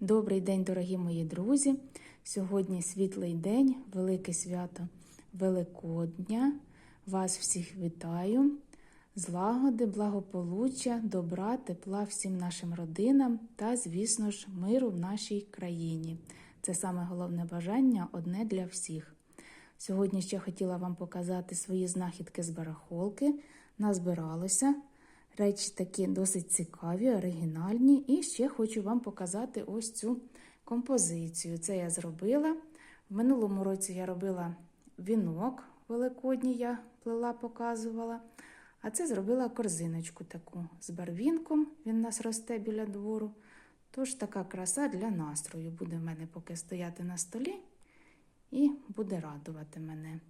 Добрий день, дорогі мої друзі! Сьогодні світлий день, велике свято Великодня. Вас всіх вітаю. Злагоди, благополуччя, добра, тепла всім нашим родинам та, звісно ж, миру в нашій країні. Це саме головне бажання одне для всіх. Сьогодні ще хотіла вам показати свої знахідки з барахолки. Назбиралося. Речі такі досить цікаві, оригінальні. І ще хочу вам показати ось цю композицію. Це я зробила. В минулому році я робила вінок великодній, я плела, показувала. А це зробила корзиночку таку з барвінком. Він у нас росте біля двору. Тож така краса для настрою буде в мене поки стояти на столі і буде радувати мене.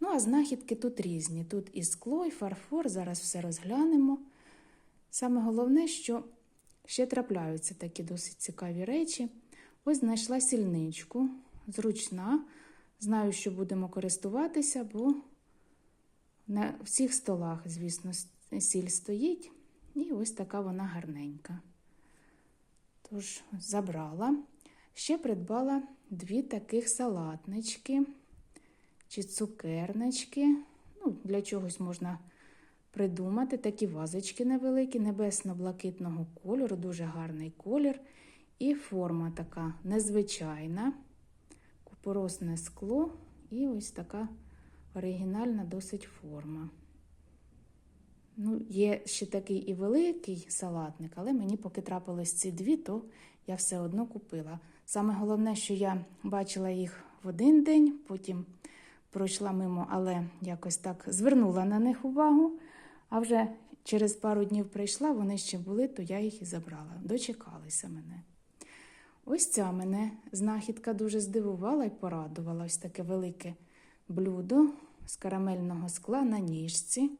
Ну, а знахідки тут різні. Тут і скло, і фарфор, зараз все розглянемо. Саме головне, що ще трапляються такі досить цікаві речі. Ось знайшла сільничку, зручна. Знаю, що будемо користуватися, бо на всіх столах, звісно, сіль стоїть. І ось така вона гарненька. Тож, забрала. Ще придбала дві таких салатнички чи цукернички. Ну, Для чогось можна придумати такі вазочки невеликі, небесно-блакитного кольору, дуже гарний колір. І форма така незвичайна, купоросне скло, і ось така оригінальна досить форма. Ну, Є ще такий і великий салатник, але мені поки трапились ці дві, то я все одно купила. Саме головне, що я бачила їх в один день, потім пройшла мимо, але якось так звернула на них увагу. А вже через пару днів прийшла, вони ще були, то я їх і забрала. Дочекалися мене. Ось ця мене знахідка дуже здивувала і порадувала. Ось таке велике блюдо з карамельного скла на ніжці.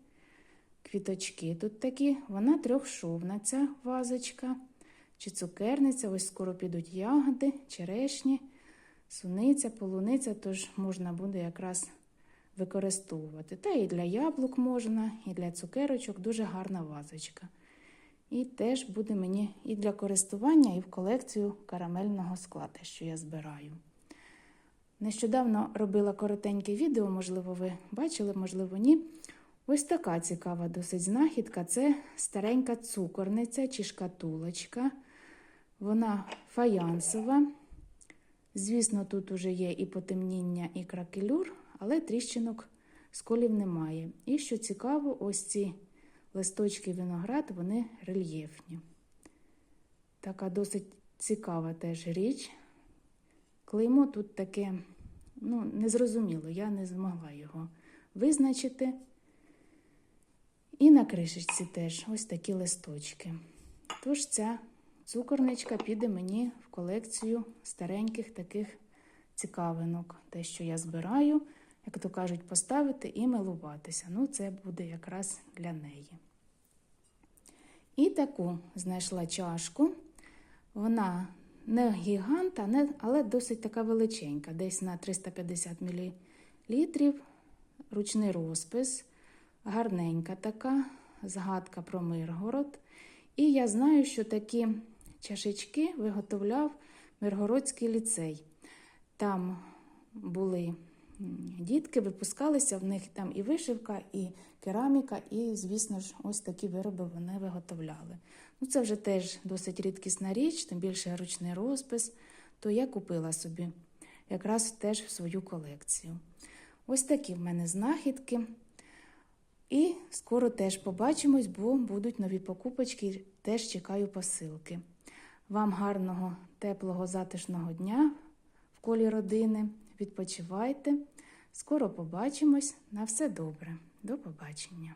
Квіточки тут такі, вона трьохшовна, ця вазочка чи цукерниця. Ось скоро підуть ягоди, черешні, суниця, полуниця, тож можна буде якраз використовувати. Та і для яблук можна, і для цукерочок дуже гарна вазочка. І теж буде мені і для користування, і в колекцію карамельного скла, те, що я збираю. Нещодавно робила коротеньке відео, можливо, ви бачили, можливо, ні. Ось така цікава досить знахідка це старенька цукорниця чи шкатулочка. Вона фаянсова. Звісно, тут уже є і потемніння, і кракелюр, але тріщинок сколів немає. І що цікаво, ось ці листочки виноград, вони рельєфні. Така досить цікава теж річ. Клеймо тут таке, ну, незрозуміло, я не змогла його визначити. І на кришечці теж ось такі листочки. Тож ця цукорничка піде мені в колекцію стареньких таких цікавинок. Те, що я збираю, як то кажуть, поставити і милуватися. Ну, це буде якраз для неї. І таку знайшла чашку. Вона не гіганта, але досить така величенька, десь на 350 мл. Ручний розпис, гарненька така, згадка про Миргород. І я знаю, що такі чашечки виготовляв Миргородський ліцей. Там були дітки, випускалися, в них там і вишивка, і кераміка, і, звісно ж, ось такі вироби вони виготовляли. Ну, Це вже теж досить рідкісна річ, тим більше ручний розпис, то я купила собі якраз теж в свою колекцію. Ось такі в мене знахідки. І скоро теж побачимось, бо будуть нові покупочки, теж чекаю посилки. Вам гарного, теплого, затишного дня в колі родини. Відпочивайте. Скоро побачимось. На все добре. До побачення.